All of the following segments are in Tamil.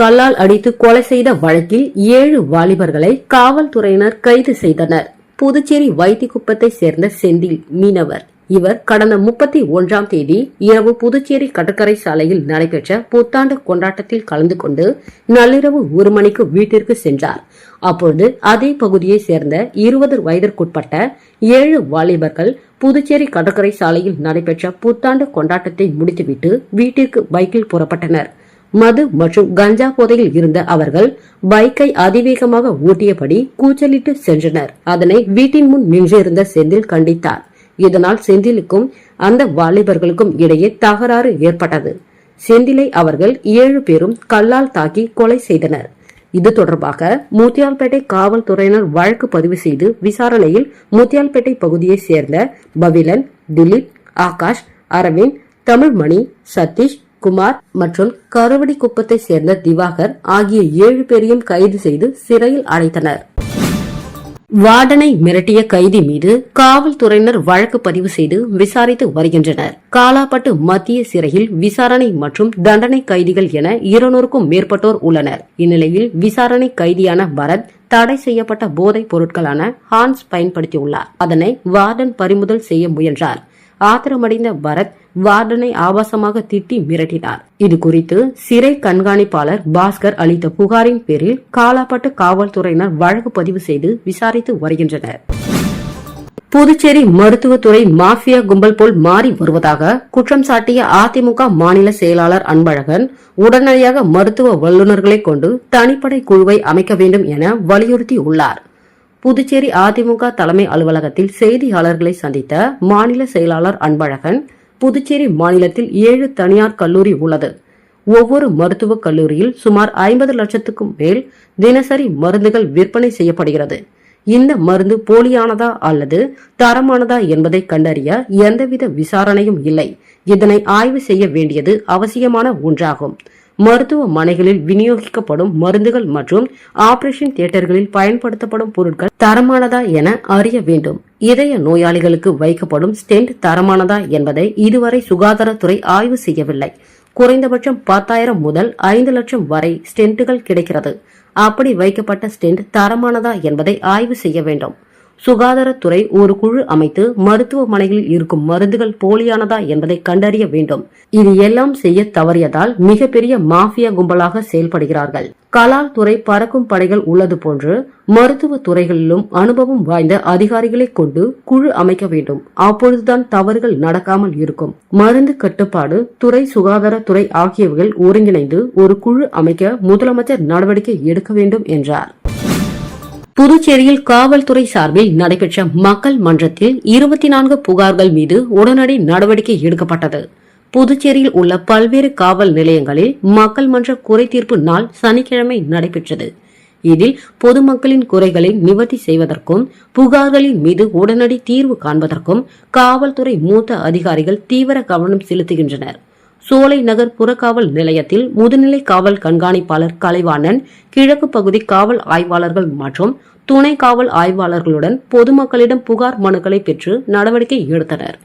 கல்லால் அடித்து கொலை செய்த வழக்கில் ஏழு வாலிபர்களை காவல்துறையினர் கைது செய்தனர். புதுச்சேரி வைத்திக்குப்பத்தை சேர்ந்த செந்தில் மீனவர். இவர் கடந்த முப்பத்தி ஒன்றாம் தேதி இரவு புதுச்சேரி கடற்கரை சாலையில் நடைபெற்ற புத்தாண்டு கொண்டாட்டத்தில் கலந்து கொண்டு நள்ளிரவு ஒரு மணிக்கு வீட்டிற்கு சென்றார். அப்பொழுது அதே பகுதியைச் சேர்ந்த இருபது வயதிற்குட்பட்ட ஏழு வாலிபர்கள் புதுச்சேரி கடற்கரை சாலையில் நடைபெற்ற புத்தாண்டு கொண்டாட்டத்தை முடித்துவிட்டு வீட்டிற்கு பைக்கில் புறப்பட்டனர். மது மற்றும் கஞ்சா போதையில் இருந்த அவர்கள் பைக்கை அதிவேகமாக ஓட்டியபடி கூச்சலிட்டு சென்றனர். அதனை வீட்டின் முன் நின்றிருந்த செந்தில் கண்டித்தார். இதனால் செந்திலுக்கும் அந்த வாலிபர்களுக்கும் இடையே தகராறு ஏற்பட்டது. செந்திலை அவர்கள் ஏழு பேரும் கல்லால் தாக்கி கொலை செய்தனர். இது தொடர்பாக முத்தியால்பேட்டை காவல்துறையினர் வழக்கு பதிவு செய்து விசாரணையில் முத்தியால்பேட்டை பகுதியைச் சேர்ந்த பவிலன் திலீப் ஆகாஷ் அரவிந்த் தமிழ்மணி சதீஷ் குமார் மற்றும் கருவடி குப்பத்தை சேர்ந்த திவாகர் ஆகிய ஏழு பேரையும் கைது செய்து சிறையில் அடைத்தனர். வார்டனை மிரட்டிய கைதி மீது காவல்துறையினர் வழக்கு பதிவு செய்து விசாரித்து வருகின்றனர். காலாப்பட்டு மத்திய சிறையில் விசாரணை மற்றும் தண்டனை கைதிகள் என இருநூறுக்கும் மேற்பட்டோர் உள்ளனர். இந்நிலையில் விசாரணை கைதியான பரத் தடை செய்யப்பட்ட போதைப் பொருட்களான ஹான்ஸ் பயன்படுத்தியுள்ளார். அதனை வார்டன் பறிமுதல் செய்ய முயன்றார். ஆத்திரமடைந்த பரத் வார்டனை ஆபாசமாக திட்டி மிரட்டினார். இது குறித்து சிறை கண்காணிப்பாளர் பாஸ்கர் அளித்த புகாரின் பேரில் காலாப்பட்டு காவல்துறையினர் வழக்கு பதிவு செய்து விசாரித்து வருகின்றனர். புதுச்சேரி மருத்துவத்துறை மாஃபியா கும்பல் போல் மாறி வருவதாக குற்றம் சாட்டிய அதிமுக மாநில செயலாளர் அன்பழகன் உடனடியாக மருத்துவ வல்லுநர்களை கொண்டு தனிப்படை குழுவை அமைக்க வேண்டும் என வலியுறுத்தியுள்ளார் புதுச்சேரி அதிமுக தலைமை அலுவலகத்தில் செய்தியாளர்களை சந்தித்த மாநில செயலாளர் அன்பழகன் புதுச்சேரி மாநிலத்தில் ஏழு தனியார் கல்லூரி உள்ளது. ஒவ்வொரு மருத்துவக் கல்லூரியில் சுமார் ஐம்பது லட்சத்துக்கும் மேல் தினசரி மருந்துகள் விற்பனை செய்யப்படுகிறது. இந்த மருந்து போலியானதா அல்லது தரமானதா என்பதை கண்டறிய எந்தவித விசாரணையும் இல்லை. இதனை ஆய்வு செய்ய வேண்டியது அவசியமான ஒன்றாகும். மருத்துவமனைகளில் விநியோகிக்கப்படும் மருந்துகள் மற்றும் ஆபரேஷன் தியேட்டர்களில் பயன்படுத்தப்படும் பொருட்கள் தரமானதா என அறிய வேண்டும். இதய நோயாளிகளுக்கு வைக்கப்படும் ஸ்டென்ட் தரமானதா என்பதை இதுவரை சுகாதாரத்துறை ஆய்வு செய்யவில்லை. குறைந்தபட்சம் பத்தாயிரம் முதல் ஐந்து லட்சம் வரை ஸ்டென்ட்டுகள் கிடைக்கிறது. அப்படி வைக்கப்பட்ட ஸ்டென்ட் தரமானதா என்பதை ஆய்வு செய்ய வேண்டும். சுகாதாரத்துறை ஒரு குழு அமைத்து மருத்துவமனையில் இருக்கும் மருந்துகள் போலியானதா என்பதை கண்டறிய வேண்டும். இது எல்லாம் செய்ய தவறியதால் மிகப்பெரிய மாஃபியா கும்பலாக செயல்படுகிறார்கள். கலால் துறை பறக்கும் படைகள் உள்ளது போன்று மருத்துவ துறைகளிலும் அனுபவம் வாய்ந்த அதிகாரிகளை கொண்டு குழு அமைக்க வேண்டும். அப்பொழுதுதான் தவறுகள் நடக்காமல் இருக்கும். மருந்து கட்டுப்பாடு துறை சுகாதாரத்துறை ஆகியவைகள் ஒருங்கிணைந்து ஒரு குழு அமைக்க முதலமைச்சர் நடவடிக்கை எடுக்க வேண்டும் என்றார். புதுச்சேரியில் காவல்துறை சார்பில் நடைபெற்ற மக்கள் மன்றத்தில் இருபத்தி நான்கு புகார்கள் மீது உடனடி நடவடிக்கை எடுக்கப்பட்டது. புதுச்சேரியில் உள்ள பல்வேறு காவல் நிலையங்களில் மக்கள் மன்ற குறைதீர்ப்பு நாள் சனிக்கிழமை நடைபெற்றது. இதில் பொதுமக்களின் குறைகளை நிவர்த்தி செய்வதற்கும் புகார்களின் மீது உடனடி தீர்வு காண்பதற்கும் காவல்துறை மூத்த அதிகாரிகள் தீவிர கவனம் செலுத்துகின்றனர். சோலை நகர் புறக்காவல் நிலையத்தில் முதுநிலை காவல் கண்காணிப்பாளர் கலைவாணன் கிழக்கு பகுதி காவல் ஆய்வாளர்கள் மற்றும் துணை காவல் ஆய்வாளர்களுடன் பொதுமக்களிடம் புகார் மனுக்களை பெற்று நடவடிக்கை எடுத்தனர்.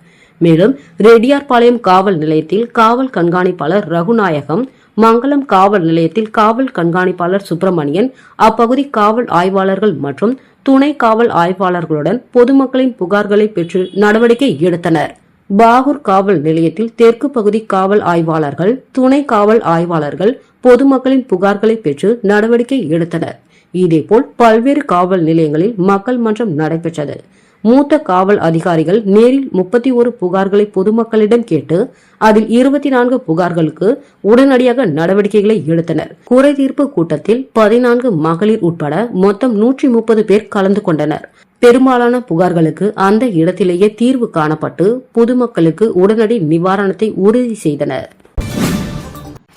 மேலும் ரெட்டியார்பாளையம் காவல் நிலையத்தில் காவல் கண்காணிப்பாளர் ரகுநாயகம் மங்களம் காவல் நிலையத்தில் காவல் கண்காணிப்பாளர் சுப்பிரமணியன் அப்பகுதி காவல் ஆய்வாளர்கள் மற்றும் துணை காவல் ஆய்வாளர்களுடன் பொதுமக்களின் புகார்களை பெற்று நடவடிக்கை எடுத்தனர். பாகூர் காவல் நிலையத்தில் தெற்கு பகுதி காவல் ஆய்வாளர்கள் துணை காவல் ஆய்வாளர்கள் பொதுமக்களின் புகார்களை பெற்று நடவடிக்கை எடுத்தனர். இதேபோல் பல்வேறு காவல் நிலையங்களில் மக்கள் மன்றம் நடைபெற்றது. மூத்த காவல் அதிகாரிகள் நேரில் முப்பத்தி ஒரு புகார்களை பொதுமக்களிடம் கேட்டு அதில் இருபத்தி நான்கு புகார்களுக்கு உடனடியாக நடவடிக்கைகளை எடுத்தனர். குறைதீர்ப்பு கூட்டத்தில் பதினான்கு மகளிர் உட்பட மொத்தம் நூற்றி முப்பது பேர் கலந்து கொண்டனர். பெரும்பாலான புகார்களுக்கு அந்த இடத்திலேயே தீர்வு காணப்பட்டு பொதுமக்களுக்கு உடனடி நிவாரணத்தை உறுதி செய்தனர்.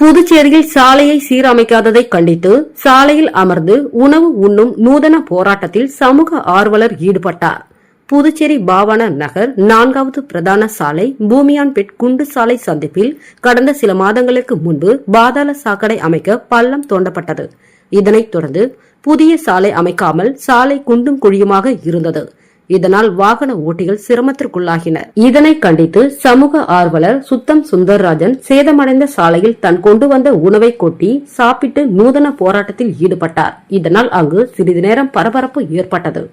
புதுச்சேரியில் சாலையை சீரமைக்காததை கண்டித்து சாலையில் அமர்ந்து உணவு உண்ணும் நூதன போராட்டத்தில் சமூக ஆர்வலர் ஈடுபட்டார். புதுச்சேரி பாவன நகர் நான்காவது பிரதான சாலை பூமியான்பேட் குண்டு சாலை சந்திப்பில் கடந்த சில மாதங்களுக்கு முன்பு பாதாள சாக்கடை அமைக்க பள்ளம் தோண்டப்பட்டது. இதனைத் தொடர்ந்து புதிய சாலை அமைக்காமல் சாலை குண்டும் குழியுமாக இருந்தது. இதனால் வாகன ஓட்டிகள் சிரமத்திற்குள்ளாகினர் இதனை கண்டித்து சமூக ஆர்வலர் சுத்தம் சுந்தர்ராஜன் சேதமடைந்த சாலையில் தன் கொண்டு வந்த உணவை கொட்டி சாப்பிட்டு நூதன போராட்டத்தில் ஈடுபட்டார். இதனால் அங்கு சிறிது நேரம் பரபரப்பு ஏற்பட்டது.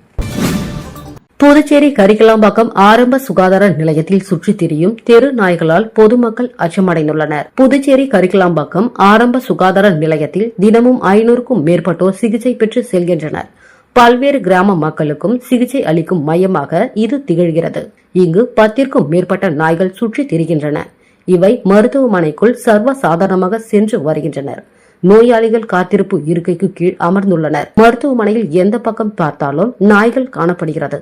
புதுச்சேரி கரிக்கலாம்பாக்கம் ஆரம்ப சுகாதார நிலையத்தில் சுற்றித் திரியும் தெரு நாய்களால் பொதுமக்கள் அச்சமடைந்துள்ளனர். புதுச்சேரி கரிக்கலாம்பாக்கம் ஆரம்ப சுகாதார நிலையத்தில் தினமும் ஐநூறுக்கும் மேற்பட்டோர் சிகிச்சை பெற்று செல்கின்றனர். பல்வேறு கிராம மக்களுக்கும் சிகிச்சை அளிக்கும் மையமாக இது திகழ்கிறது. இங்கு பத்திற்கும் மேற்பட்ட நாய்கள் சுற்றித் திரிகின்றன. இவை மருத்துவமனைக்குள் சர்வ சாதாரணமாக சென்று வருகின்றனர். நோயாளிகள் காத்திருப்பு இருக்கைக்கு கீழ் அமர்ந்துள்ளனர். மருத்துவமனையில் எந்த பக்கம் பார்த்தாலும் நாய்கள் காணப்படுகிறது.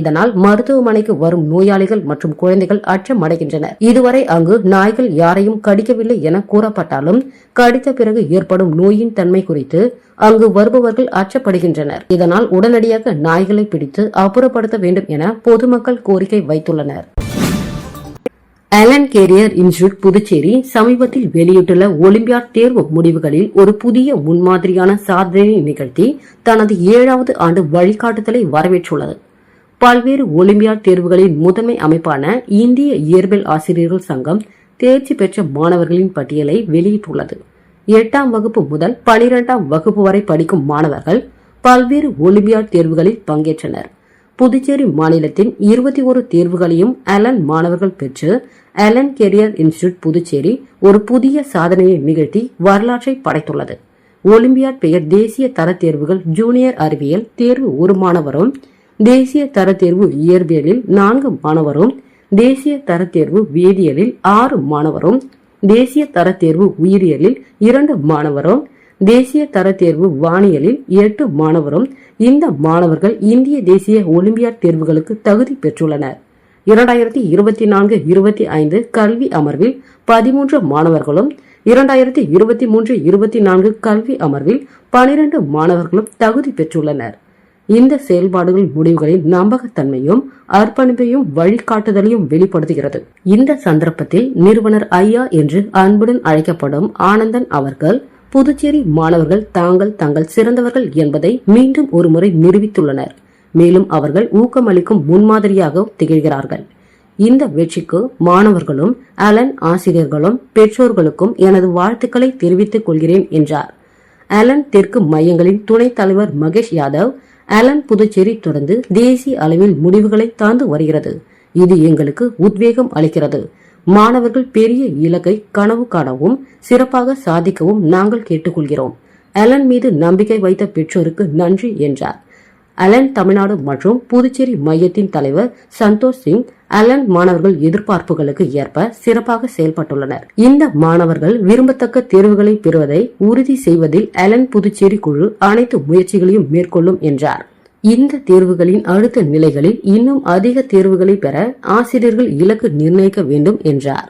இதனால் மருத்துவமனைக்கு வரும் நோயாளிகள் மற்றும் குழந்தைகள் அச்சமடைகின்றனர். இதுவரை அங்கு நாய்கள் யாரையும் கடிக்கவில்லை என கூறப்பட்டாலும் கடித்த பிறகு ஏற்படும் நோயின் தன்மை குறித்து அங்கு வருபவர்கள் அச்சப்படுகின்றனர். இதனால் உடனடியாக நாய்களை பிடித்து அப்புறப்படுத்த வேண்டும் என பொதுமக்கள் கோரிக்கை வைத்துள்ளனர். அலன் கேரியர் இன்ஸ்டியூட் புதுச்சேரி சமீபத்தில் வெளியிட்டுள்ள ஒலிம்பியாட் தேர்வு முடிவுகளில் ஒரு புதிய முன்மாதிரியான சாதனையை நிகழ்த்தி தனது ஏழாவது ஆண்டு வழிகாட்டுதலை வரவேற்றுள்ளது. பல்வேறு ஒலிம்பியாட் தேர்வுகளின் முதன்மை அமைப்பான இந்திய இயற்பியல் ஆசிரியர்கள் சங்கம் தேர்ச்சி பெற்ற மாணவர்களின் பட்டியலை வெளியிட்டுள்ளது. எட்டாம் வகுப்பு முதல் பனிரெண்டாம் வகுப்பு வரை படிக்கும் மாணவர்கள் பல்வேறு ஒலிம்பியாட் தேர்வுகளில் பங்கேற்றனர். புதுச்சேரி மாநிலத்தின் இருபத்தி ஒரு தேர்வுகளையும் அலன் மாணவர்கள் பெற்று அலன் கெரியர் இன்ஸ்டிடியூட் புதுச்சேரி ஒரு புதிய சாதனையை நிகழ்த்தி வரலாற்றை படைத்துள்ளது. ஒலிம்பியாட் பெயர் தேசிய தர தேர்வுகள் ஜூனியர் அறிவியல் தேர்வு ஒரு மாணவரும் தேசிய தர தேர்வு இயற்பியலில் நான்கு மாணவரும் தேசிய தர தேர்வு வேதியியலில் ஆறு மாணவரும் தேசிய தர தேர்வு உயிரியலில் இரண்டு மாணவரும் தேசிய தர தேர்வு வானியலில் எட்டு மாணவரும். இந்த மாணவர்கள் இந்திய தேசிய ஒலிம்பியாட் தேர்வுகளுக்கு தகுதி பெற்றுள்ளனர். இரண்டாயிரத்தி இருபத்தி நான்கு இருபத்தி ஐந்து கல்வி அமர்வில் பதிமூன்று மாணவர்களும் இரண்டாயிரத்தி இருபத்தி மூன்று இருபத்தி நான்கு கல்வி அமர்வில் பனிரெண்டு மாணவர்களும் தகுதி பெற்றுள்ளனர். இந்த செயல்பாடுகள் முடிவுகளின் நம்பகத்தன்மையும் அர்ப்பணிப்பையும் வழிகாட்டுதலையும் வெளிப்படுத்துகிறது. இந்த சந்தர்ப்பத்தில் நிறுவனர் ஐயா என்று அன்புடன் அழைக்கப்படும் ஆனந்தன் அவர்கள் புதுச்சேரி மாணவர்கள் தாங்கள் தங்கள் சிறந்தவர்கள் என்பதை மீண்டும் ஒருமுறை நிரூபித்துள்ளனர். மேலும் அவர்கள் ஊக்கமளிக்கும் முன்மாதிரியாக திகழ்கிறார்கள். இந்த வெற்றிக்கு மாணவர்களும் அலன் ஆசிரியர்களும் பெற்றோர்களுக்கும் எனது வாழ்த்துக்களை தெரிவித்துக் கொள்கிறேன் என்றார். அலன் தெற்கு மையங்களின் துணைத் தலைவர் மகேஷ் யாதவ் அலன் புதுச்சேரி தொடர்ந்து தேசிய அளவில் முடிவுகளை தாழ்ந்து வருகிறது. இது எங்களுக்கு உத்வேகம் அளிக்கிறது. மாணவர்கள் பெரிய இலக்கை கனவு காணவும் சிறப்பாக சாதிக்கவும் நாங்கள் கேட்டுக்கொள்கிறோம். அலன் மீது நம்பிக்கை வைத்த பெற்றோருக்கு நன்றி என்றார். அலன் தமிழ்நாடு மற்றும் புதுச்சேரி மையத்தின் தலைவர் சந்தோஷ் சிங் அலன் மாணவர்கள் எதிர்பார்ப்புகளுக்கு ஏற்ப சிறப்பாக செயல்பட்டுள்ளனர். இந்த மாணவர்கள் விரும்பத்தக்க தேர்வுகளை பெறுவதை உறுதி செய்வதில் அலன் புதுச்சேரி குழு அனைத்து முயற்சிகளையும் மேற்கொள்ளும் என்றார். இந்த தேர்வுகளின் அடுத்த நிலைகளில் இன்னும் அதிக தேர்வுகளை பெற ஆசிரியர்கள் இலக்கு நிர்ணயிக்க வேண்டும் என்றார்.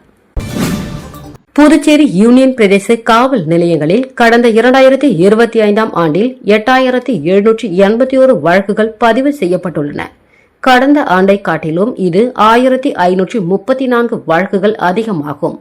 புதுச்சேரி யூனியன் பிரதேச காவல் நிலையங்களில் கடந்த இரண்டாயிரத்தி இருபத்தி ஐந்தாம் ஆண்டில் எட்டாயிரத்தி எழுநூற்றி எண்பத்தி ஒரு வழக்குகள் பதிவு செய்யப்பட்டுள்ளன. கடந்த ஆண்டை காட்டிலும் இது ஆயிரத்தி ஐநூற்றி முப்பத்தி நான்கு வழக்குகள் அதிகமாகும்.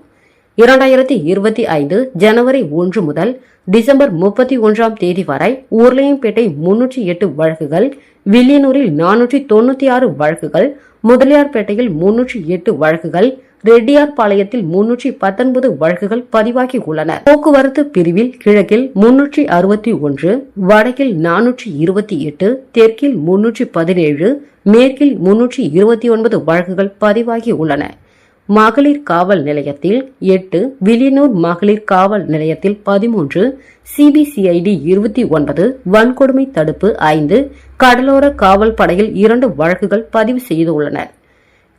இரண்டாயிரத்தி இருபத்தி ஐந்து ஜனவரி ஒன்று முதல் டிசம்பர் முப்பத்தி ஒன்றாம் தேதி வரை ஊர்லையம்பேட்டை முன்னூற்றி எட்டு வழக்குகள் வில்லியனூரில் நானூற்றி தொண்ணூத்தி ஆறு வழக்குகள் முதலியார்பேட்டையில் முன்னூற்றி எட்டு வழக்குகள் ரெட்டியார்பாளையத்தில் முன்னூற்றி பத்தொன்பது வழக்குகள் பதிவாகி உள்ளன. போக்குவரத்து பிரிவில் கிழக்கில் முன்னூற்றி அறுபத்தி ஒன்று வடக்கில் நானூற்றி இருபத்தி எட்டு தெற்கில் முன்னூற்றி பதினேழு மேற்கில் முன்னூற்றி இருபத்தி ஒன்பது வழக்குகள் பதிவாகி உள்ளன. மகளிர் காவல் நிலையத்தில் எட்டு வில்லியனூர் மகளிர் காவல் நிலையத்தில் பதிமூன்று சிபிசிஐடி இருபத்தி ஒன்பது வன்கொடுமை தடுப்பு ஐந்து கடலோர காவல் படையில் இரண்டு வழக்குகள் பதிவு செய்துள்ளன.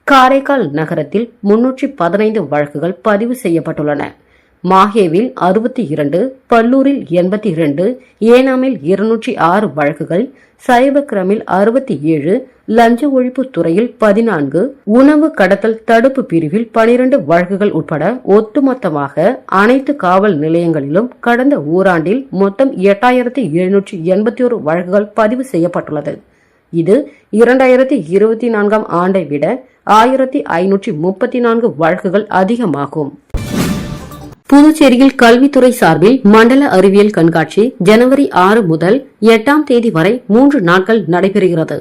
காரைக்கால் நகரத்தில் முன்னூற்றி பதினைந்து வழக்குகள் பதிவு செய்யப்பட்டுள்ளன. மாஹேவில் அறுபத்தி இரண்டு பல்லூரில் எண்பத்தி இரண்டு ஏனாமில் இருநூற்றி ஆறு வழக்குகள் சைபக்ரமில் அறுபத்தி ஏழு லஞ்ச ஒழிப்பு துறையில் பதினான்கு உணவு கடத்தல் தடுப்பு பிரிவில் பனிரண்டு வழக்குகள் உட்பட ஒட்டுமொத்தமாக அனைத்து காவல் நிலையங்களிலும் கடந்த ஓராண்டில் மொத்தம் எட்டாயிரத்தி எழுநூற்றி எண்பத்தி ஒரு வழக்குகள் பதிவு செய்யப்பட்டுள்ளது. இது இரண்டாயிரத்தி இருபத்தி நான்காம் ஆண்டை விட ஆயிரத்தி ஐநூற்றி முப்பத்தி நான்கு வழக்குகள் அதிகமாகும். புதுச்சேரியில் கல்வித்துறை சார்பில் மண்டல அறிவியல் கண்காட்சி ஜனவரி ஆறு முதல் எட்டாம் தேதி வரை மூன்று நாட்கள் நடைபெறுகிறது.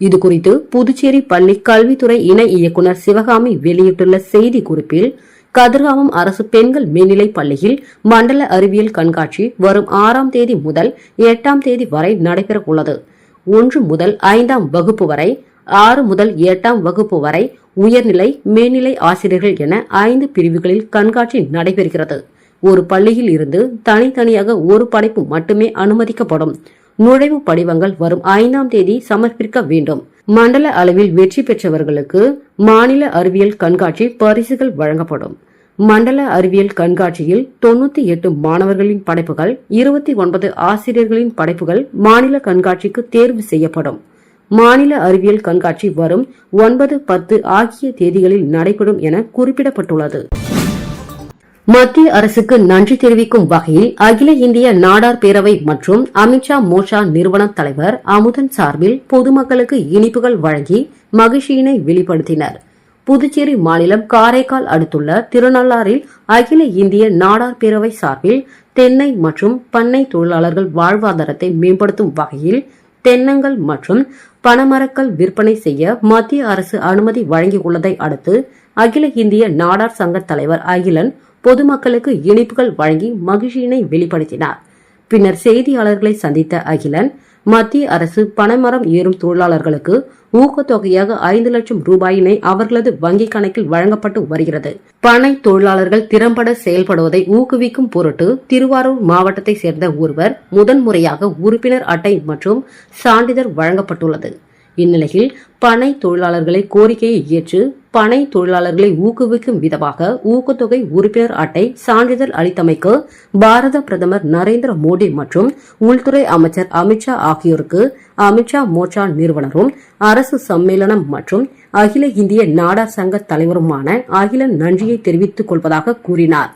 இதுகுறித்து புதுச்சேரி பள்ளி கல்வித்துறை இணை இயக்குநர் சிவகாமி வெளியிட்டுள்ள செய்தி குறிப்பில் கதிர்காமம் அரசு பெண்கள் மேல்நிலை பள்ளியில் மண்டல அறிவியல் கண்காட்சி வரும் ஆறாம் தேதி முதல் எட்டாம் தேதி வரை நடைபெற உள்ளது ஒன்று முதல் ஐந்தாம் வகுப்பு வரை ஆறு முதல் எட்டாம் வகுப்பு வரை உயர்நிலை மேல்நிலை ஆசிரியர்கள் என ஐந்து பிரிவுகளில் கண்காட்சி நடைபெறுகிறது. ஒரு பள்ளியில் இருந்து தனித்தனியாக ஒரு படைப்பு மட்டுமே அனுமதிக்கப்படும். நுழைவு படிவங்கள் வரும் ஐந்தாம் தேதி சமர்ப்பிக்க வேண்டும். மண்டல அளவில் வெற்றி பெற்றவர்களுக்கு மாநில அறிவியல் கண்காட்சி பரிசுகள் வழங்கப்படும். மண்டல அறிவியல் கண்காட்சியில் தொண்ணூத்தி எட்டு மாணவர்களின் படைப்புகள் இருபத்தி ஒன்பது ஆசிரியர்களின் படைப்புகள் மாநில கண்காட்சிக்கு தேர்வு செய்யப்படும். மாநில அறிவியல் கண்காட்சி வரும் ஒன்பது பத்து ஆகிய தேதிகளில் நடைபெறும் என குறிப்பிடப்பட்டுள்ளது. மத்திய அரசுக்கு நன்றி தெரிவிக்கும் வகையில் அகில இந்திய நாடார் பேரவை மற்றும் அமித்ஷா மோஷா நிறுவன தலைவர் அமுதன் சார்பில் பொதுமக்களுக்கு இனிப்புகள் வழங்கி மகிழ்ச்சியினை வெளிப்படுத்தினர். புதுச்சேரி மாநிலம் காரைக்கால் அடுத்துள்ள திருநள்ளாறில் அகில இந்திய நாடார் பேரவை சார்பில் தென்னை மற்றும் பண்ணை தொழிலாளர்கள் வாழ்வாதாரத்தை மேம்படுத்தும் வகையில் தென்னங்கள் மற்றும் பணமரக்கல் விற்பனை செய்ய மத்திய அரசு அனுமதி வழங்கியுள்ளதை அடுத்து அகில இந்திய நாடார் சங்க தலைவர் அகிலன் பொதுமக்களுக்கு இனிப்புகள் வழங்கி மகிழ்ச்சியினை வெளிப்படுத்தினார். பின்னர் செய்தியாளர்களை சந்தித்த அகிலன் மத்திய அரசு பனைமரம் ஏறும் தொழிலாளர்களுக்கு ஊக்கத்தொகையாக ஐந்து லட்சம் ரூபாயினை அவர்களது வங்கிக் கணக்கில் வழங்கப்பட்டு வருகிறது. பனை தொழிலாளர்கள் திறம்பட செயல்படுவதை ஊக்குவிக்கும் பொருட்டு திருவாரூர் மாவட்டத்தை சேர்ந்த ஒருவர் முதன்முறையாக உறுப்பினர் அட்டை மற்றும் சான்றிதழ் வழங்கப்பட்டுள்ளது. இந்நிலையில் பனை தொழிலாளர்களை கோரிக்கையை ஏற்று பனை தொழிலாளர்களை ஊக்குவிக்கும் விதமாக ஊக்கத்தொகை உறுப்பினர் அட்டை சான்றிதழ் அளித்தமைக்கு பாரத பிரதமர் நரேந்திர மோடி மற்றும் உள்துறை அமைச்சர் அமித்ஷா ஆகியோருக்கு அமித்ஷா மோர்ச்சா நிறுவனரும் அரசு சம்மேளனம் மற்றும் அகில இந்திய நாடார் சங்க தலைவருமான அகில நன்றியை தெரிவித்துக் கொள்வதாக கூறினார்.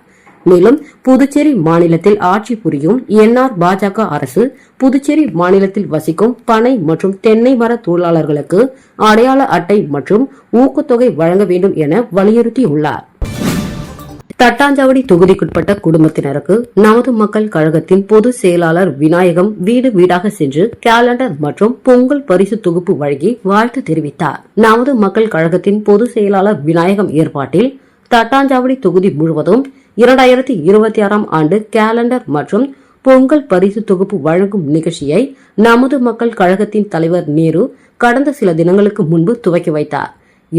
மேலும் புதுச்சேரி மாநிலத்தில் ஆட்சி புரியும் என்ஆர் பாஜக அரசு புதுச்சேரி மாநிலத்தில் வசிக்கும் பனை மற்றும் தென்னை மர தொழிலாளர்களுக்கு அடையாள அட்டை மற்றும் ஊக்கத்தொகை வழங்க வேண்டும் என வலியுறுத்தியுள்ளார். தட்டாஞ்சாவடி தொகுதிக்குட்பட்ட குடும்பத்தினருக்கு நமது மக்கள் கழகத்தின் பொது செயலாளர் விநாயகம் வீடு வீடாக சென்று கேலண்டர் மற்றும் பொங்கல் பரிசு தொகுப்பு வழங்கி வாழ்த்து தெரிவித்தார். நமது மக்கள் கழகத்தின் பொது செயலாளர் விநாயகம் ஏற்பாட்டில் தட்டாஞ்சாவடி தொகுதி முழுவதும் இரண்டாயிரத்தி இருபத்தி ஆறாம் ஆண்டு கேலண்டர் மற்றும் பொங்கல் பரிசு தொகுப்பு வழங்கும் நிகழ்ச்சியை நமது மக்கள் கழகத்தின் தலைவர் நேரு கடந்த சில தினங்களுக்கு முன்பு துவக்கி வைத்தார்.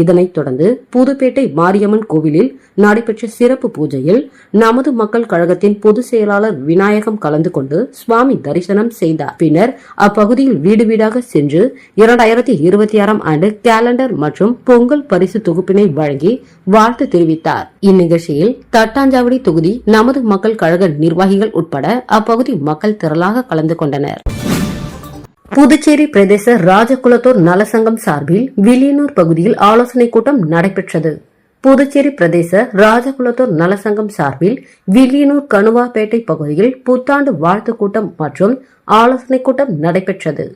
இதனைத் தொடர்ந்து புதுப்பேட்டை மாரியம்மன் கோவிலில் நடைபெற்ற சிறப்பு பூஜையில் நமது மக்கள் கழகத்தின் பொதுச் செயலாளர் விநாயகம் கலந்து கொண்டு சுவாமி தரிசனம் செய்தார். பின்னர் அப்பகுதியில் வீடு வீடாக சென்று இரண்டாயிரத்தி இருபத்தி ஆறாம் ஆண்டு கேலண்டர் மற்றும் பொங்கல் பரிசு தொகுப்பினை வழங்கி வாழ்த்து தெரிவித்தார். இந்நிகழ்ச்சியில் தட்டாஞ்சாவடி தொகுதி நமது மக்கள் கழக நிர்வாகிகள் உட்பட அப்பகுதி மக்கள் திரளாக கலந்து கொண்டனர். புதுச்சேரி பிரதேச ராஜகுலத்தோர் நலசங்கம் சார்பில் வில்லியனூர் பகுதியில் ஆலோசனைக் கூட்டம் நடைபெற்றது. புதுச்சேரி பிரதேச ராஜகுலத்தோர் நலசங்கம் சார்பில் வில்லியனூர் கணுவாப்பேட்டை பகுதியில் புத்தாண்டு வாழ்த்து கூட்டம் மற்றும் ஆலோசனைக் கூட்டம் நடைபெற்றது.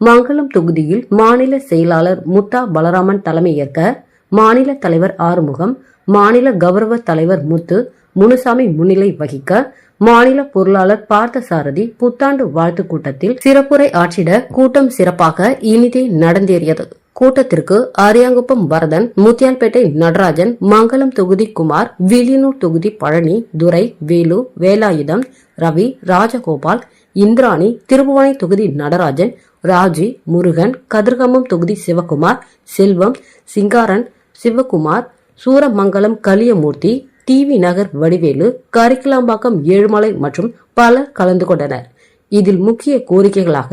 மங்களம் தொகுதியில் மாநில செயலாளர் முத்தா பலராமன் தலைமையேற்க மாநில தலைவர் ஆறுமுகம் மாநில கௌரவ தலைவர் முத்து முனுசாமி முன்னிலை வகிக்க மாநில பொருளாளர் பார்த்தசாரதி புத்தாண்டு வாழ்த்து கூட்டத்தில் சிறப்புரை ஆற்றிட கூட்டம் சிறப்பாக இனிதே நடந்தேறியது. கூட்டத்திற்கு அரியாங்குப்பம் வரதன் முத்தியால்பேட்டை நடராஜன் மங்கலம் தொகுதி குமார் வில்லியனூர் தொகுதி பழனி துரை வேலு வேலாயுதம் ரவி ராஜகோபால் இந்திராணி திருபுவனை தொகுதி நடராஜன் ராஜி முருகன் கதிர்கம்பம் தொகுதி சிவகுமார் செல்வம் சிங்காரன் சிவகுமார் சூரமங்கலம் கலியமூர்த்தி டிவி நகர் வடிவேலு கரிக்கலாம்பாக்கம் ஏழுமலை மற்றும் பலர் கலந்து கொண்டனர். இதில் முக்கிய கோரிக்கைகளாக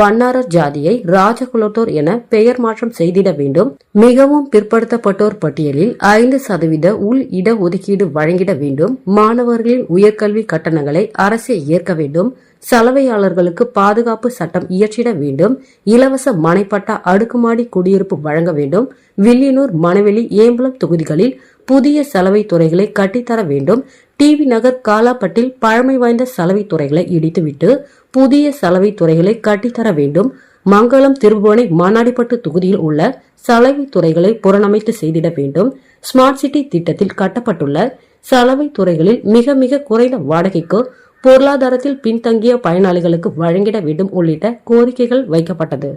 வண்ணாரர் ஜாதியை ராஜகுலத்தோர் என பெயர் மாற்றம் செய்திட வேண்டும். மிகவும் பிற்படுத்தப்பட்டோர் பட்டியலில் ஐந்து சதவீத உள் இட ஒதுக்கீடு வழங்கிட வேண்டும். மாணவர்களின் உயர்கல்வி கட்டணங்களை அரசே ஏற்க வேண்டும். சலவையாளர்களுக்கு பாதுகாப்பு சட்டம் இயற்றிட வேண்டும். இலவச மனைப்பட்டா அடுக்குமாடி குடியிருப்பு வழங்க வேண்டும். வில்லியனூர் மணவெளி ஏம்பலம் தொகுதிகளில் புதிய சலவை துறைகளை கட்டித்தர வேண்டும். டிவி நகர் காலாப்பட்டில் பழமை வாய்ந்த சலவை துறைகளை இடித்துவிட்டு புதிய சலவை துறைகளை கட்டித்தர வேண்டும். மங்களம் திருபுவனை மானாடிப்பட்டு தொகுதியில் உள்ள சலவை துறைகளை புறநமைத்து செய்திட வேண்டும். ஸ்மார்ட் சிட்டி திட்டத்தில் கட்டப்பட்டுள்ள சலவை துறைகளில் மிக மிக குறைந்த வாடகைக்கு பொருளாதாரத்தில் பின்தங்கிய பயனாளிகளுக்கு வழங்கிட வேண்டும் உள்ளிட்ட கோரிக்கைகள் வைக்கப்பட்டது.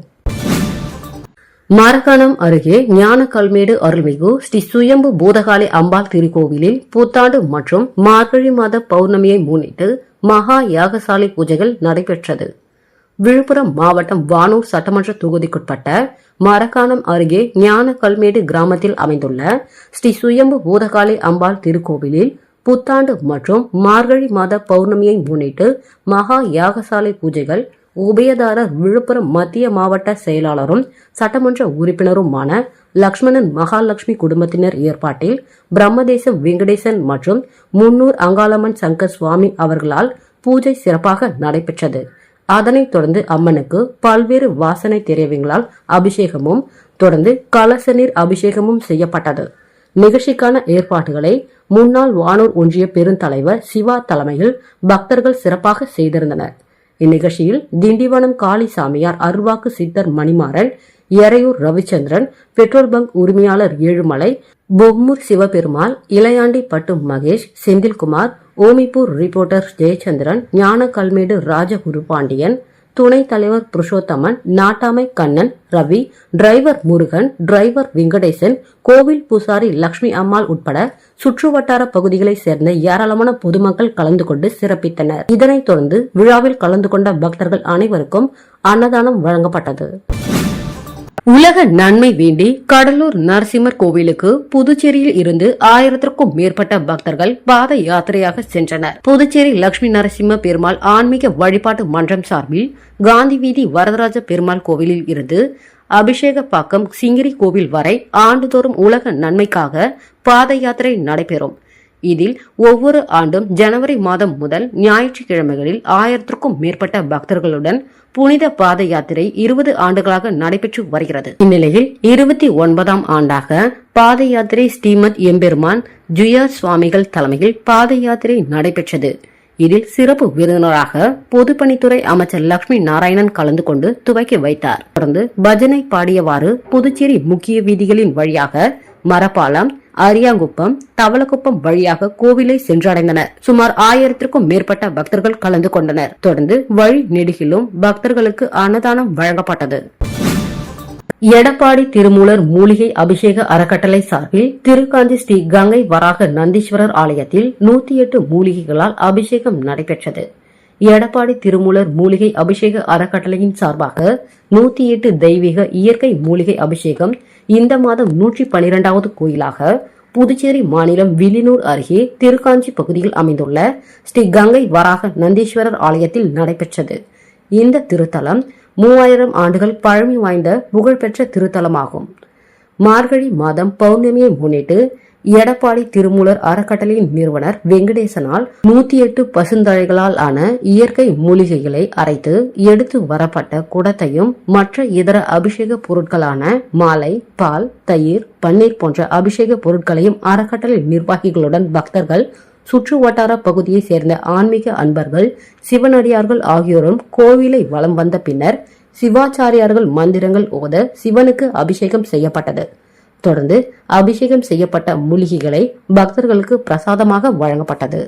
மரகணம் அருகே ஞானக்கல்மேடு அருள்மிகு ஸ்ரீ சுயம்பு பூதகாளி அம்பாள் திருக்கோவிலில் புத்தாண்டு மற்றும் மார்கழி மாத பௌர்ணமியை முன்னிட்டு மகா யாகசாலை பூஜைகள் நடைபெற்றது. விழுப்புரம் மாவட்டம் வானூர் சட்டமன்ற தொகுதிக்குட்பட்ட மரக்காணம் அருகே ஞானக்கல்மேடு கிராமத்தில் அமைந்துள்ள ஸ்ரீ சுயம்பு பூதகாளி அம்பாள் திருக்கோவிலில் புத்தாண்டு மற்றும் மார்கழி மாத பௌர்ணமியை முன்னிட்டு மகா யாகசாலை பூஜைகள் உபயதாரர் விழுப்புரம் மத்திய மாவட்ட செயலாளரும் சட்டமன்ற உறுப்பினருமான லக்ஷ்மணன் மகாலட்சுமி குடும்பத்தினர் ஏற்பாட்டில் பிரம்மதேச வெங்கடேசன் மற்றும் முன்னூர் அங்காளம்மன் சங்கர் சுவாமி அவர்களால் பூஜை சிறப்பாக நடைபெற்றது. அதனைத் தொடர்ந்து அம்மனுக்கு பல்வேறு வாசனை திரவியங்களால் அபிஷேகமும் தொடர்ந்து கலச நீர் அபிஷேகமும் செய்யப்பட்டது. நிகழ்ச்சிக்கான ஏற்பாடுகளை முன்னாள் வானூர் ஒன்றிய பெருந்தலைவர் சிவா தலைமையில் பக்தர்கள் சிறப்பாக செய்திருந்தனர். இந்நிகழ்ச்சியில் திண்டிவனம் காளி சாமியார் சித்தர் மணிமாறன் எறையூர் ரவிச்சந்திரன் பெட்ரோல் பங்க் உரிமையாளர் ஏழுமலை பொம்மூர் சிவபெருமாள் இளையாண்டி பட்டு மகேஷ் செந்தில்குமார் ஓமிப்பூர் ரிப்போர்ட்டர் ஜெயச்சந்திரன் ஞானக்கல்மேடு ராஜகுரு பாண்டியன் துணைத் தலைவர் புருஷோத்தமன் நாட்டாமை கண்ணன் ரவி டிரைவர் முருகன் டிரைவர் வெங்கடேசன் கோவில் பூசாரி லட்சுமி அம்மாள் உட்பட சுற்றுவட்டார பகுதிகளைச் சேர்ந்த ஏராளமான பொதுமக்கள் கலந்து கொண்டு சிறப்பித்தனர். இதனைத் தொடர்ந்து விழாவில் கலந்து கொண்ட பக்தர்கள் அனைவருக்கும் அன்னதானம் வழங்கப்பட்டது. உலக நன்மை வேண்டி கடலூர் நரசிம்மர் கோவிலுக்கு புதுச்சேரியில் இருந்து ஆயிரத்திற்கும் மேற்பட்ட பக்தர்கள் பாத யாத்திரையாக சென்றனர். புதுச்சேரி லட்சுமி நரசிம்ம பெருமாள் ஆன்மீக வழிபாட்டு மன்றம் சார்பில் காந்தி வீதி வரதராஜ பெருமாள் கோவிலில் இருந்து அபிஷேகப்பாக்கம் சிங்கிரி கோவில் வரை ஆண்டுதோறும் உலக நன்மைக்காக பாத யாத்திரை நடைபெறும். இதில் ஒவ்வொரு ஆண்டும் ஜனவரி மாதம் முதல் ஞாயிற்றுக்கிழமைகளில் ஆயிரத்திற்கும் மேற்பட்ட பக்தர்களுடன் புனித பாத யாத்திரை இருபது ஆண்டுகளாக நடைபெற்று வருகிறது. இந்நிலையில் இருபத்தி ஒன்பதாம் ஆண்டாக பாத யாத்திரை ஸ்ரீமத் எம்பெருமான் ஜுயா சுவாமிகள் தலைமையில் பாத யாத்திரை நடைபெற்றது. இதில் சிறப்பு விருந்தினராக பொதுப்பணித்துறை அமைச்சர் லட்சுமி நாராயணன் கலந்து கொண்டு துவக்கி வைத்தார். தொடர்ந்து பஜனை பாடியவாறு புதுச்சேரி முக்கிய வீதிகளின் வழியாக மரப்பாலம் அரியாங்குப்பம் தவளக்குப்பம் வழியாக கோவிலை சென்றடைந்தனர். சுமார் ஆயிரத்திற்கும் மேற்பட்ட பக்தர்கள் கலந்து கொண்டனர். தொடர்ந்து வழி நெடுகிலும் பக்தர்களுக்கு அன்னதானம் வழங்கப்பட்டது. எடப்பாடி திருமூலர் மூலிகை அபிஷேக அறக்கட்டளை சார்பில் திருக்காஞ்சி ஸ்ரீ கங்கை வராக நந்தீஸ்வரர் ஆலயத்தில் நூத்தி எட்டு மூலிகைகளால் அபிஷேகம் நடைபெற்றது. எடப்பாடி திருமூலர் மூலிகை அபிஷேக அறக்கட்டளையின் சார்பாக நூத்தி எட்டு தெய்வீக இயற்கை மூலிகை அபிஷேகம் இந்த மாதம் நூற்றி பனிரெண்டாவது கோயிலாக புதுச்சேரி மாநிலம் வில்லினூர் அருகே திருக்காஞ்சி பகுதியில் அமைந்துள்ள ஸ்ரீ கங்கை வராக நந்தீஸ்வரர் ஆலயத்தில் நடைபெற்றது. இந்த திருத்தலம் மூவாயிரம் ஆண்டுகள் பழமை வாய்ந்த புகழ்பெற்ற திருத்தலமாகும். மார்கழி மாதம் பௌர்ணமியை முன்னிட்டு எடப்பாடி திருமூலர் அறக்கட்டளையின் நிறுவனர் வெங்கடேசனால் நூத்தி எட்டு பசுந்தழைகளால் ஆன இயற்கை மூலிகைகளை அரைத்து எடுத்து வரப்பட்ட குடத்தையும் மற்ற இதர அபிஷேக பொருட்களான மாலை பால் தயிர் பன்னீர் போன்ற அபிஷேக பொருட்களையும் அறக்கட்டளை நிர்வாகிகளுடன் பக்தர்கள் சுற்று வட்டார பகுதியைச் சேர்ந்த ஆன்மீக அன்பர்கள் சிவனடியார்கள் ஆகியோரும் கோவிலை வலம் வந்த பின்னர் சிவாச்சாரியார்கள் மந்திரங்கள் ஓத சிவனுக்கு அபிஷேகம் செய்யப்பட்டது. தொடர்ந்து அபிஷேகம் செய்யப்பட்ட மூலிகைகளை பக்தர்களுக்கு பிரசாதமாக வழங்கப்பட்டது.